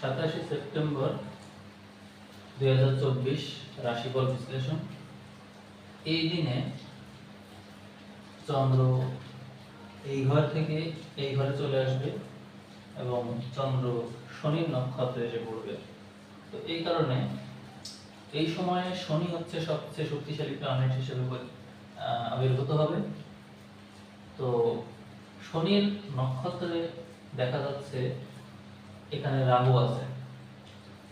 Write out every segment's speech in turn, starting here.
সাতাশে সেপ্টেম্বর দুই হাজার চব্বিশ রাশিফল বিশ্লেষণ। এই দিনে চন্দ্র এই ঘর থেকে এই ঘরে চলে আসবে এবং চন্দ্র শনির নক্ষত্রে এসে পড়বে। তো এই কারণে এই সময়ে শনি হচ্ছে সবচেয়ে শক্তিশালী প্ল্যানেট হিসেবে আবির্ভূত হবে। তো শনির নক্ষত্রে দেখা যাচ্ছে এখানে রাহু আছে।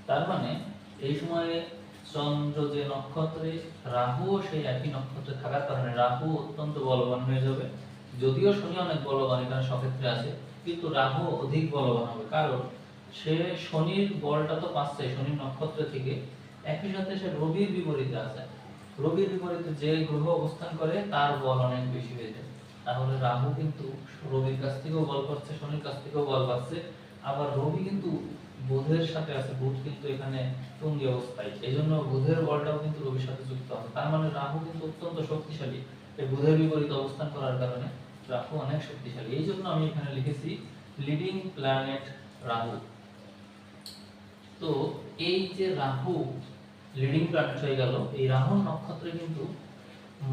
তার মানে এই সময়ে চন্দ্র যে নক্ষত্রে রাহুও সেই একই নক্ষত্রে থাকার কারণে রাহু অত্যন্ত বলবান হয়ে যাবে। যদিও শনি অনেক বলবান এখানে সক্ষেত্রে আছে, কিন্তু রাহু অধিক বলবান হবে। কারণ সে শনির বলটা তো পাচ্ছে শনির নক্ষত্র থেকে। একই সাথে সে রবির বিপরীতে আছে। রবির বিপরীতে যে গ্রহ অবস্থান করে, তার বল অনেক বেশি হয়ে যায়। তাহলে রাহু কিন্তু রবির কাছ থেকেও বল পাচ্ছে, শনির কাছ থেকেও বল পাচ্ছে। আবার রবি কিন্তু বুধের সাথে আছে, বুধ কিন্তু এখানে তুঙ্গি অবস্থায়। এই জন্য বুধের বলটাও কিন্তু রবির সাথে যুক্ত হবে তার মানে রাহু কিন্তু অত্যন্ত শক্তিশালী। এই বুধের বিপরীতে অবস্থান করার কারণে রাহু অনেক শক্তিশালী। এই জন্য আমি এখানে লিখেছি লিডিং প্ল্যানেট রাহু। তো এই যে রাহু লিডিং প্ল্যানেট হয়ে গেল, এই রাহু নক্ষত্রে কিন্তু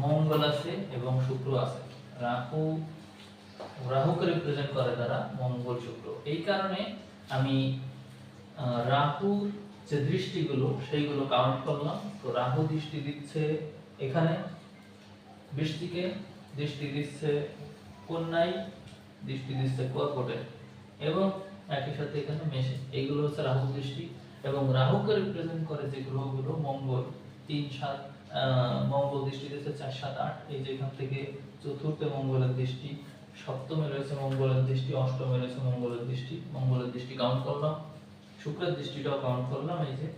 মঙ্গল আছে এবং শুক্র আছে। রাহু রাহুকে রিপ্রেজেন্ট করে তারা মঙ্গল শুক্র। এই কারণে আমি রাহুর যে দৃষ্টিগুলো, সেইগুলো কাউন্ট করলাম। তো রাহু দৃষ্টি দিচ্ছে এখানে, বৃষ্টিকে দৃষ্টি দিচ্ছে কন্যায়, দৃষ্টি দিচ্ছে কর্কটে এবং একই সাথে এখানে মেষে। এইগুলো হচ্ছে রাহু দৃষ্টি এবং রাহুকে রিপ্রেজেন্ট করে যে গ্রহগুলো, মঙ্গল, তিন সাত মঙ্গল দৃষ্টি দিচ্ছে চার সাত আট। এই যে এখান থেকে চতুর্থে মঙ্গলের দৃষ্টি। সপ্তমে রয়েছে মঙ্গলের দৃষ্টি, অষ্টমে রয়েছে মঙ্গলের দৃষ্টি মঙ্গলের দৃষ্টি কাউন্ট করলাম, শুক্রের দৃষ্টিটাও কাউন্ট করলাম এই যে।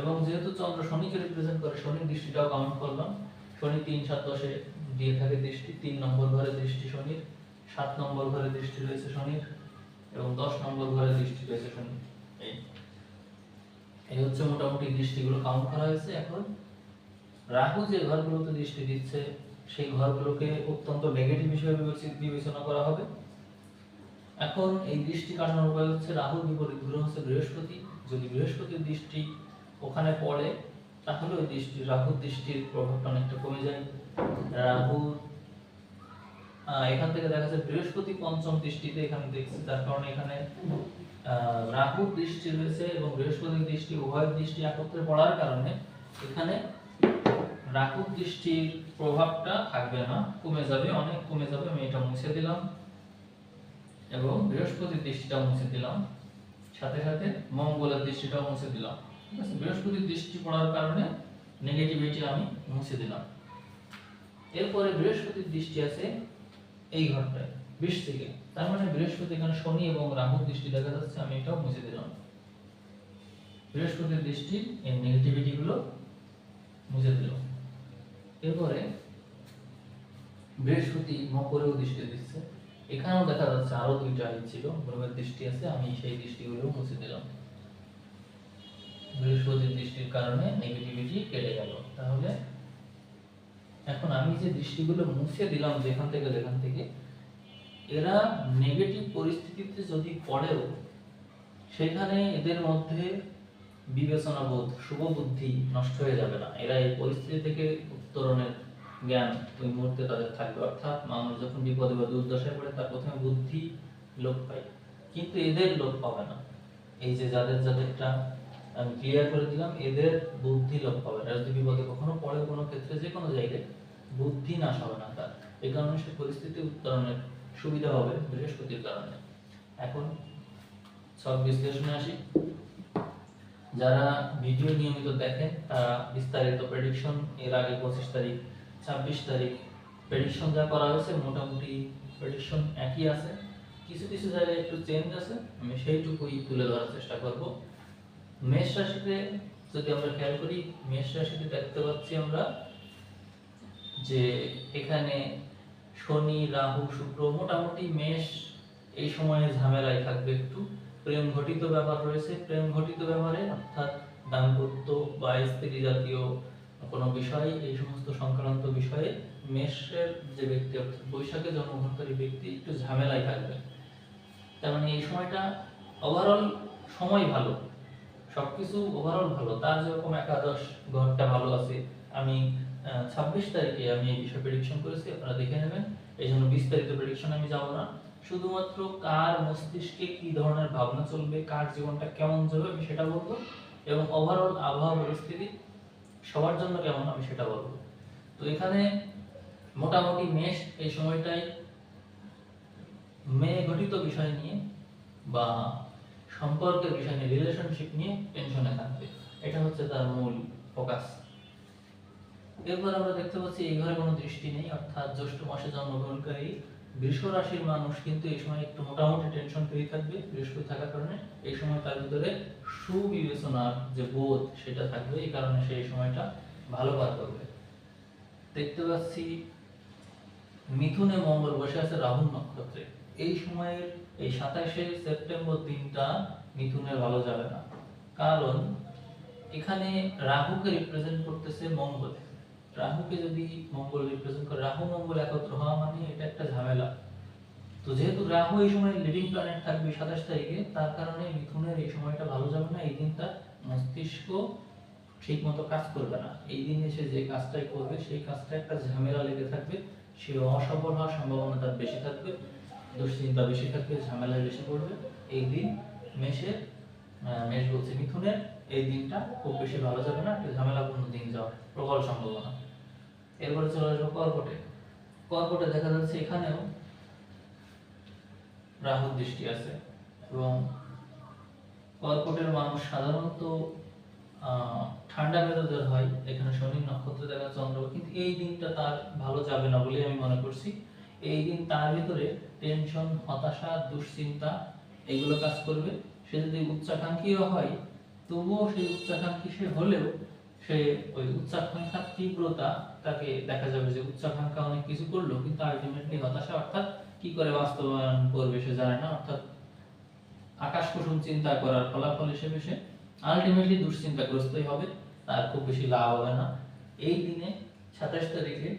এবং যেহেতু চন্দ্র শনিকে রিপ্রেজেন্ট করে, শনির দৃষ্টিটাও কাউন্ট করলাম। শনি তিন সাত দশে দিয়ে থাকে দৃষ্টি, তিন নম্বর ঘরে দৃষ্টি শনির, সাত নম্বর ঘরে দৃষ্টি রয়েছে শনির, এবং দশ নম্বর ঘরে দৃষ্টি রয়েছে শনি এই এই হচ্ছে মোটামুটি দৃষ্টিগুলো কাউন্ট করা হয়েছে এখন। রাহু যে ঘরগুলোতে দৃষ্টি দিচ্ছে সেই ঘরগুলোকে অত্যন্ত নেগেটিভ হিসেবে বিবেচনা করা হবে। এখন এই দৃষ্টি কাটানোর উপায় হচ্ছে রাহুর বিপরীত গ্রহ হচ্ছে বৃহস্পতি। যদি বৃহস্পতির দৃষ্টি ওখানে পড়ে তাহলে ওই দৃষ্টি রাহুর দৃষ্টির প্রভাবটা অনেকটা কমে যায়। আহ, এখান থেকে দেখা যাচ্ছে বৃহস্পতি পঞ্চম দৃষ্টিতে এখানে দেখছি তার কারণে এখানে রাহুর দৃষ্টি রয়েছে এবং বৃহস্পতির দৃষ্টি উভয় দৃষ্টি একত্রে পড়ার কারণে এখানে রাহুর দৃষ্টির প্রভাবটা থাকবে না, কমে যাবে, অনেক কমে যাবে, আমি এটা মুছে দিলাম। এবং বৃহস্পতির দৃষ্টিটাও মুছে দিলাম। সাথে সাথে মঙ্গলের দৃষ্টিটাও মুছে দিলাম। ঠিক আছে? বৃহস্পতির দৃষ্টি পড়ার কারণে নেগেটিভিটি আমি মুছে দিলাম। এরপরে বৃহস্পতির দৃষ্টি আছে এই ঘরটায় বিশ থেকে। তার মানে বৃহস্পতি এখানে শনি এবং রাহুর দৃষ্টি দেখা যাচ্ছে, আমি এটাও মুছে দিলাম। বৃহস্পতির দৃষ্টি এই নেগেটিভিটিগুলো মুছে দিলাম। এরপরে বৃহস্পতি মকরেও দৃষ্টি দিচ্ছে। এখানেও দেখা যাচ্ছে আরও দুইটা ই ছিল গ্রহের দৃষ্টি আছে, আমি সেই দৃষ্টিগুলো মুছে দিলাম। বৃহস্পতির দৃষ্টির কারণে নেগেটিভিটি কেটে গেল। তাহলে এখন আমি যে দৃষ্টিগুলো মুছে দিলাম যেখান থেকে যেখান থেকে, এরা নেগেটিভ পরিস্থিতিতে যদি পড়েও, সেখানে এদের মধ্যে বিবেচনা বোধ শুভ বুদ্ধি নষ্ট হয়ে যাবে না। এরা এই পরিস্থিতি থেকে উত্তরণের জ্ঞান ওই মুহূর্তে তাদের থাকবে। অর্থাৎ মানুষ যখন বিপদে বা দুর্দশায় পড়ে, তার প্রথমে বুদ্ধি লোপ পায়। কিন্তু এদের লোপ পাবে না। এই যে যাদের যাদেরটা আমি ক্লিয়ার করে দিলাম, এদের বুদ্ধি লোপ পাবে না। যদি বিপদে কখনো পড়ে কোনো ক্ষেত্রে যে কোনো জায়গায় বুদ্ধি নাশ হবে না তার। এই কারণে সে পরিস্থিতি উত্তরণের সুবিধা হবে বৃহস্পতির কারণে। এখন সব বিশ্লেষণে আসি। যারা ভিডিও নিয়মিত দেখেন, তারা বিস্তারিত প্রেডিকশন এর আগে পঁচিশ তারিখ, ছাব্বিশ তারিখ প্রেডিকশন যা করা হয়েছে, মোটামুটি প্রেডিকশন একই আছে। কিছু কিছু জায়গায় একটু চেঞ্জ আছে, আমি সেইটুকুই তুলে ধরার চেষ্টা করব। মেষ রাশিতে যদি আমরা খেয়াল করি, মেষ রাশিতে দেখতে পাচ্ছি আমরা যে এখানে শনি, রাহু, শুক্র মোটামুটি মেষ এই সময়ে ঝামেলায় থাকবে একটু। প্রেম ঘটিত ব্যাপার রয়েছে। প্রেম ঘটিত ব্যাপারে অর্থাৎ দাম্পত্য বা স্ত্রী জাতীয় কোনো বিষয়, এই সমস্ত সংক্রান্ত বিষয়ে মেষের যে ব্যক্তি, অর্থাৎ বৈশাখে জন্মগ্রহণকারী ব্যক্তি, একটু ঝামেলায় থাকবে। তার মানে এই সময়টা ওভারঅল সময় ভালো। সবকিছু ওভারঅল ভালো। তার যেরকম একাদশ ঘরটা ভালো আছে, আমি ছাব্বিশ তারিখে আমি এই বিষয়ে প্রেডিকশন করেছি, আপনারা দেখে নেবেন। এই জন্য বিস্তারিত প্রেডিকশন আমি যাব না। শুধুমাত্র কার মস্তিষ্কে কি ধরনের ভাবনা চলবে, কার জীবনটা কেমন যাবে আমি সেটা বলব এবং ওভারঅল আবহাওয়া পরিস্থিতি সবার জন্য কেমন আমি সেটা বলব। তো এখানে মোটামুটি মেষ এই সময়টাই মেয়ে গঠিত বিষয় নিয়ে বা সম্পর্কের বিষয় নিয়ে রিলেশনশিপ নিয়ে টেনশনে থাকবে। এটা হচ্ছে তার মূল ফোকাস এরপর আমরা দেখতে পাচ্ছি এই ঘরে কোনো দৃষ্টি নেই, অর্থাৎ জ্যৈষ্ঠ মাসে জন্মগ্রহণকারী বৃষ রাশির মানুষ কিন্তু এই সময় একটু মোটামুটি টেনশন ফ্রি থাকবে, বৃহস্পতি থাকার কারণে এই সময় তার ভিতরে সুবিবেচনার যে বোধ সেটা থাকবে, এই কারণে সে এই সময়টা ভালো পার করবে। দেখতে পাচ্ছি মিথুনে মঙ্গল বসে আছে রাহুল নক্ষত্রে। এই সময়ের এই সাতাশে সেপ্টেম্বর দিনটা মিথুনের ভালো যাবে না। কারণ এখানে রাহুকে রিপ্রেজেন্ট করতেছে মঙ্গল। রাহুকে যদি মঙ্গল রিপ্রেজেন্ট করে, রাহু মঙ্গল একত্র হওয়া মানে এটা একটা ঝামেলা। তো যেহেতু রাহু এই সময় লিডিং প্ল্যানেট থাকবে সাতাশ তারিখে, তার কারণে মিথুনের এই সময়টা ভালো যাবে না, এই দিনটা মস্তিষ্ক ঠিক মতো কাজ করবে না। এই দিনে সে যে কাজটাই করবে, সেই কাজটা একটা ঝামেলা লেগে থাকবে, সে অসফল হওয়ার সম্ভাবনা তার বেশি থাকবে, দুশ্চিন্তা বেশি থাকবে ঝামেলায় বেশি পড়বে। এই দিন মেষের মেষ বলছে মিথুনের, এই দিনটা খুব বেশি ভালো যাবে না, একটু ঝামেলাপূর্ণ দিন যাওয়ার প্রবল সম্ভাবনা। এরপরে চলে আসব কর্কটে। কর্কটে দেখা যাচ্ছে এখানেও রাহুর দৃষ্টি আছে এবং কর্কটের মানুষ সাধারণত ঠান্ডা মেজাজের হয়, এখানে শনি নক্ষত্র দেখা চন্দ্র, কিন্তু এই দিনটা তার ভালো যাবে না বলে আমি মনে করছি। এই দিন তার ভিতরে টেনশন, হতাশা, দুশ্চিন্তা এগুলো কাজ করবে। সে যদি উচ্চাকাঙ্ক্ষীও হয়, তবুও সেই উচ্চাকাঙ্ক্ষী সে হলেও সে ওই উচ্চাকাঙ্ক্ষার তীব্রতা তাকে দেখা যাবে যে উচ্চাকাঙ্ক্ষা অনেক কিছু করল, কিন্তু আলটিমেটলি হতাশা, অর্থাৎ কি করে বাস্তবায়ন করবে সে জানে না, অর্থাৎ আকাশ কুসুম চিন্তা করার ফলাফল হিসেবে সে আলটিমেটলি দুশ্চিন্তাগ্রস্তই হবে, তার খুব বেশি লাভ হবে না। এই দিনে সাতাশ তারিখে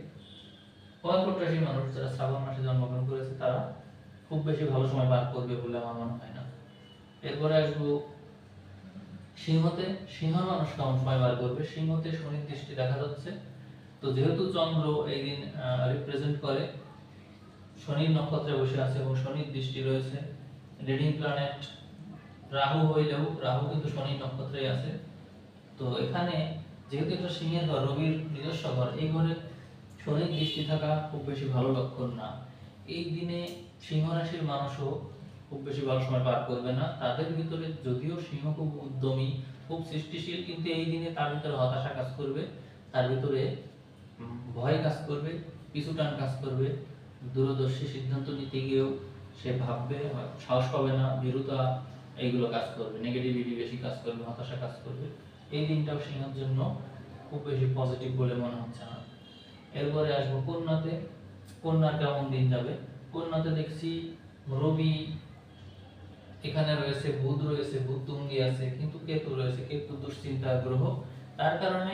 রাশির মানুষ যারা শ্রাবণ মাসে জন্মগ্রহণ করেছে, তারা খুব বেশি ভালো সময় পার করবে বলে আমার মনে হয় না। এরপরে আসব সিংহতে। সিংহ মানুষ কেমন সময় বার করবে? সিংহতে শনির দৃষ্টি দেখা যাচ্ছে। তো যেহেতু চন্দ্র এই দিন রিপ্রেজেন্ট করে, শনির নক্ষত্রে বসে আছে এবং শনির দৃষ্টি রয়েছে লিডিং প্ল্যানেট রাহু হইলেও, রাহু কিন্তু শনির নক্ষত্রেই আছে। তো এখানে যেহেতু এটা সিংহের ঘর, রবির নিজস্ব ঘর, এই ঘরে শনির দৃষ্টি থাকা খুব বেশি ভালো লক্ষণ না। এই দিনে সিংহ রাশির মানুষও খুব বেশি ভালো সময় পার করবে না। তাদের ভিতরে যদিও সিংহ খুব উদ্যমী, খুব সৃষ্টিশীল, কিন্তু এই দিনে তার ভিতরে হতাশা কাজ করবে। তার ভিতরে ভয় কাজ করবে পিছুটান কাজ করবে, দূরদর্শী সিদ্ধান্ত নিতে গিয়েও সে ভাববে, সাহস পাবে না ভীরুতা এইগুলো কাজ করবে নেগেটিভিটি বেশি কাজ করবে, হতাশা কাজ করবে। এই দিনটাও সিংহের জন্য খুব বেশি পজিটিভ বলে মনে হচ্ছে না। এরপরে আসব কন্যাতে। কন্যার কেমন দিন যাবে? কন্যাতে দেখছি রবি, এখানে রয়েছে বুধ রয়েছে বুধ তুঙ্গি আছে, কিন্তু কেতু রয়েছে, কেতু দুশ্চিন্তার গ্রহ। তার কারণে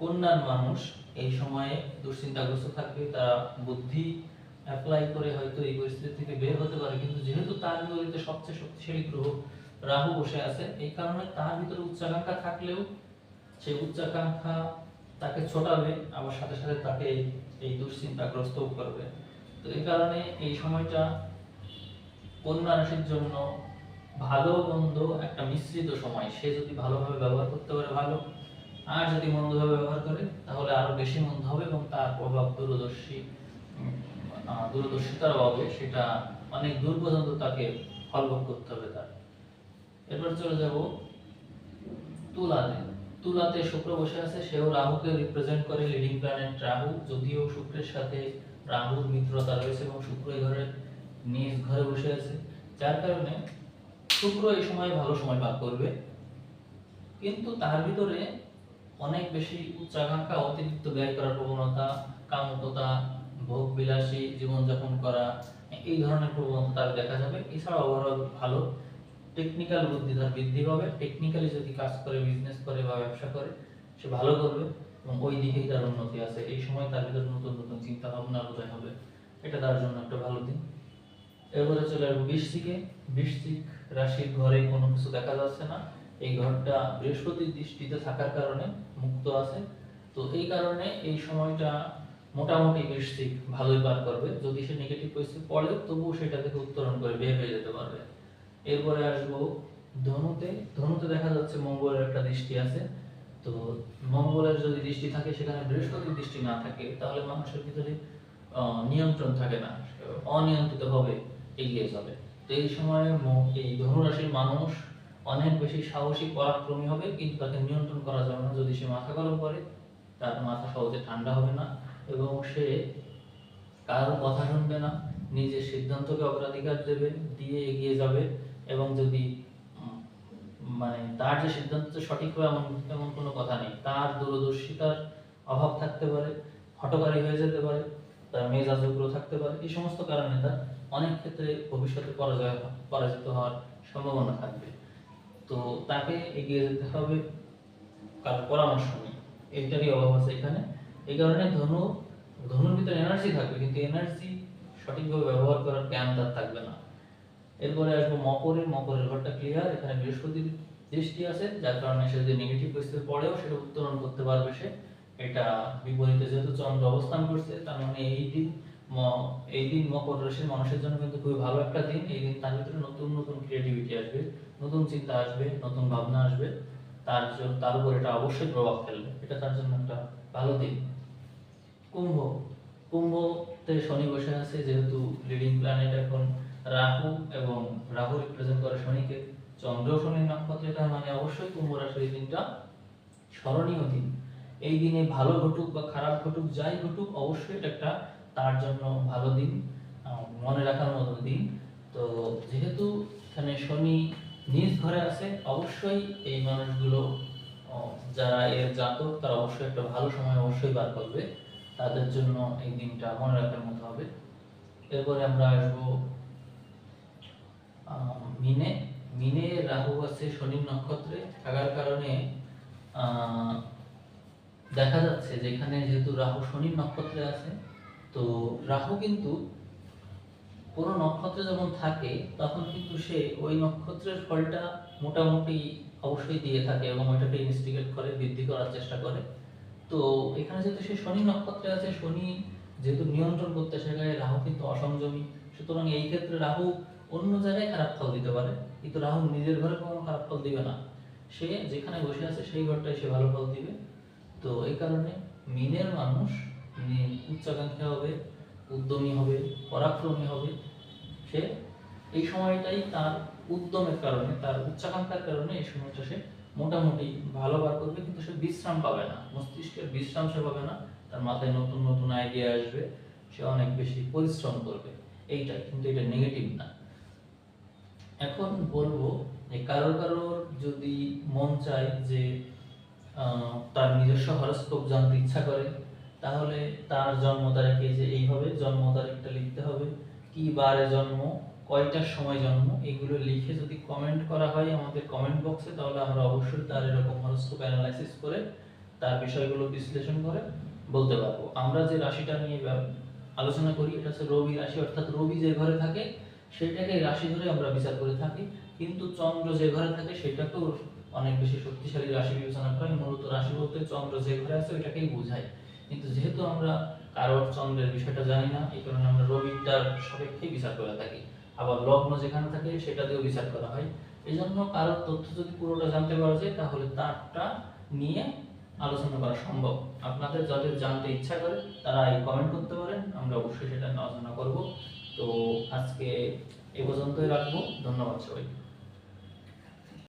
কন্যার মানুষ এই সময়ে দুশ্চিন্তাগ্রস্ত থাকবে, তারা বুদ্ধি অ্যাপ্লাই করে হয়তো এই পরিস্থিতি থেকে বের হতে পারে। কিন্তু যেহেতু তার বিপরীতে সবচেয়ে শক্তিশালী গ্রহ রাহু বসে আছে, এই কারণে তার ভিতরে উচ্চাকাঙ্ক্ষা থাকলেও সেই উচ্চাকাঙ্ক্ষা তাকে ছোটাবে, আবার সাথে সাথে তাকে এই- দুশ্চিন্তাগ্রস্ত করবে। তো এই কারণে এই সময়টা কন্যা রাশির জন্য ভালো মন্দ একটা মিশ্রিত সময়, সে যদি ভালোভাবে ব্যবহার করতে পারে ভালো আর যদি মন্দভাবে ব্যবহার করে, তাহলে আরও বেশি মন্দ হবে এবং তার প্রভাব দূরদর্শী দূরদর্শিতার অভাবে সেটা অনেক দূর পর্যন্ত তাকে ফলভোগ করতে হবে তার। এরপর চলে যাব তুলাতে। তুলাতে শুক্র বসে আছে, সেও রাহুকে রিপ্রেজেন্ট করে লিডিং প্ল্যানেট রাহু, যদিও শুক্রের সাথে রাহুর মিত্রতা রয়েছে এবং শুক্র এই ঘরের নিজ ঘরে বসে আছে। যার কারণে শুক্র এই সময় ভালো সময় পার করবে। কিন্তু তার ভিতরে অনেক বেশি উচ্চাকাঙ্ক্ষা অতিরিক্ত ব্যয় করার প্রবণতা কামকতা ভোগ বিলাসী জীবনযাপন করা, এই ধরনের প্রবণতা তার দেখা যাবে। এছাড়া ওভারঅল ভালো। টেকনিক্যাল বুদ্ধি তার বৃদ্ধি পাবে। টেকনিক্যালি যদি কাজ করে বিজনেস করে বা ব্যবসা করে, সে ভালো করবে এবং ওই দিকেই তার উন্নতি আছে। এই সময় তার ভিতরে নতুন নতুন চিন্তা ভাবনা উদয় হবে। এটা তার জন্য একটা ভালো দিন। এরপরে চলে আসব বৃশ্চিকে। বৃশ্চিক রাশির ঘরে কোনো কিছু দেখা যাচ্ছে না। এই ঘরটা বৃহস্পতির দৃষ্টিতে থাকার কারণে মুক্ত আছে। তো এই কারণে এই সময়টা মোটামুটি বৃশ্চিক ভালোই পার করবে। যদি সে নেগেটিভ পরিস্থিতি পড়ে, তবুও সেটা থেকে উত্তরণ করে বের হয়ে যেতে পারবে। এরপরে আসব ধনুতে। ধনুতে দেখা যাচ্ছে মঙ্গলের একটা দৃষ্টি আছে। তো মঙ্গলের যদি দৃষ্টি থাকে, সেখানে বৃহস্পতির দৃষ্টি না থাকে, তাহলে মানুষের ভিতরে নিয়ন্ত্রণ থাকে না। অনিয়ন্ত্রিত ভাবে এগিয়ে যাবে। তো এই সময়ে এই ধনুরাশির মানুষ অনেক বেশি সাহসী, পরাক্রমী হবে, কিন্তু তাকে নিয়ন্ত্রণ করা যাবে না। যদি সে মাথা গরম করে, তার মাথা সহজে ঠান্ডা হবে না এবং সে কারও কথা শুনবে না, নিজের সিদ্ধান্তকে অগ্রাধিকার দেবে, দিয়ে এগিয়ে যাবে এবং যদি মানে তার যে সিদ্ধান্ত সঠিক হবে এমন এমন কোনো কথা নেই। তার দূরদর্শিতার অভাব থাকতে পারে, হটকারী হয়ে যেতে পারে, তার মেজাজ উগ্র থাকতে পারে, এই সমস্ত কারণে তার অনেক ক্ষেত্রে ভবিষ্যতে পরাজয় পরাজিত হওয়ার সম্ভাবনা থাকবে। তো তাকে এগিয়ে যেতে হবে কারও পরামর্শ নিয়ে। এইটারই অভাব আছে এখানে। এই কারণে ধনু, ধনুর ভিতরে এনার্জি থাকবে, কিন্তু এনার্জি সঠিকভাবে ব্যবহার করার জ্ঞান তার থাকবে না। এরপরে আসব মকরের মকরের ঘরটা ক্লিয়ার এখানে বৃহস্পতির দৃষ্টি আছে, যার কারণে সে যদি নেগেটিভ পরিস্থিতি পড়েও সেটা উত্তরণ করতে পারবে সে। এটা বিপরীতে যেহেতু চন্দ্র অবস্থান করছে, তার মানে এই দিন এই দিন মকর রাশির মানুষের জন্য কিন্তু খুবই ভালো একটা দিন। এই দিন তার ভিতরে নতুন নতুন ক্রিয়েটিভিটি আসবে। নতুন চিন্তা আসবে, নতুন ভাবনা আসবে, তার জন্য তার উপর এটা অবশ্যই প্রভাব ফেলবে। এটা তার জন্য একটা ভালো দিন কুম্ভ। কুম্ভতে শনি বসে আছে, যেহেতু লিডিং প্ল্যানেট এখন রাহু এবং রাহু রিপ্রেজেন্ট করে শনিকে। চন্দ্র শনির নক্ষত্রে, তার মানে অবশ্যই কুম্ভ এই দিনটা স্মরণীয় দিন। এই দিনে ভালো ঘটুক বা খারাপ ঘটুক, যাই ঘটুক, অবশ্যই এটা একটা তার জন্য ভালো দিন মনে রাখার মতো দিন। তো যেহেতু এখানে শনি নিজ ঘরে আছে, অবশ্যই এই মানুষগুলো যারা এর জাতক, তারা অবশ্যই একটা ভালো সময় অবশ্যই বার করবে। তাদের জন্য এই দিনটা মনে রাখার মতো হবে। এরপরে আমরা আসব মিনে। মিনে রাহু আছে শনির নক্ষত্রে। থাকার কারণে দেখা যাচ্ছে যেখানে যেহেতু রাহু শনির নক্ষত্রে আছে, তো রাহু কিন্তু কোন নক্ষত্র যখন থাকে, তখন কিন্তু সে ওই নক্ষত্রের ফলটা মোটামুটি অবশ্যই দিয়ে থাকে এবং ওইটাকে ইনভেস্টিগেট করে, বৃদ্ধি করার চেষ্টা করে। তো এখানে যেহেতু সে শনি নক্ষত্রে আছে, শনি যেহেতু নিয়ন্ত্রণ করতে শেখায় রাহু কিন্তু অসংযমী। সুতরাং এই ক্ষেত্রে রাহু অন্য জায়গায় খারাপ ফল দিতে পারে, কিন্তু রাহু নিজের ঘরে কোনো খারাপ ফল দিবে না। সে যেখানে বসে আছে, সেই ঘরটায় সে ভালো ফল দিবে। তো এই কারণে মিনের মানুষ উচ্চাকাঙ্ক্ষা হবে উদ্যমী হবে, পরাক্রমী হবে, সে এই সময়টাই তার উদ্যমের কারণে, তার উচ্চাকাঙ্ক্ষার কারণে এই সময়টা সে মোটামুটি ভালো বার করবে, কিন্তু সে বিশ্রাম পাবে না। মস্তিষ্কের বিশ্রাম সে পাবে না, তার মাথায় নতুন নতুন আইডিয়া আসবে, সে অনেক বেশি পরিশ্রম করবে। এইটা কিন্তু এটা নেগেটিভ না। এখন বলব যে কারোর কারোর যদি মন চায় যে তার নিজস্ব হরস্কোপ জানতে ইচ্ছা করে তাহলে তার জন্ম তারিখে যে এইভাবে জন্ম তারিখটা লিখতে হবে। কি বারে জন্ম, কয়টার সময় জন্ম, এগুলো লিখে যদি কমেন্ট করা হয় আমাদের কমেন্ট বক্সে তাহলে আমরা অবশ্যই তার এরকম হরস্কোপ অ্যানালাইসিস করে তার বিষয়গুলো বিশ্লেষণ করে বলতে পারব। আমরা যে রাশিটা নিয়ে আলোচনা করি, এটা হচ্ছে রবি রাশি, অর্থাৎ রবি যে ঘরে থাকে সেটাকে রাশি ধরে আমরা বিচার করে থাকি। কিন্তু চন্দ্র যে ঘরে থাকে, সেটাকেও অনেক বেশি শক্তিশালী রাশি বিবেচনা করে। মূলত রাশি বলতে চন্দ্র যে ঘরে আছে, ওইটাকেই বোঝায়। কিন্তু যেহেতু আমরা কারোর চন্দ্রের বিষয়টা জানি না, এই কারণে আমরা রবিটার সাপেক্ষে বিচার করে থাকি। আবার লগ্ন যেখানে থাকে সেটা দিয়েও বিচার করা হয়। এই জন্য কারোর তথ্য যদি পুরোটা জানতে পারা যায়, তাহলে তারটা নিয়ে আলোচনা করা সম্ভব। আপনাদের যাদের জানতে ইচ্ছা করে, তারা এই কমেন্ট করতে পারেন। আমরা অবশ্যই সেটা আলোচনা করব। তো আজকে এ পর্যন্তই রাখব। ধন্যবাদ সবাইকে।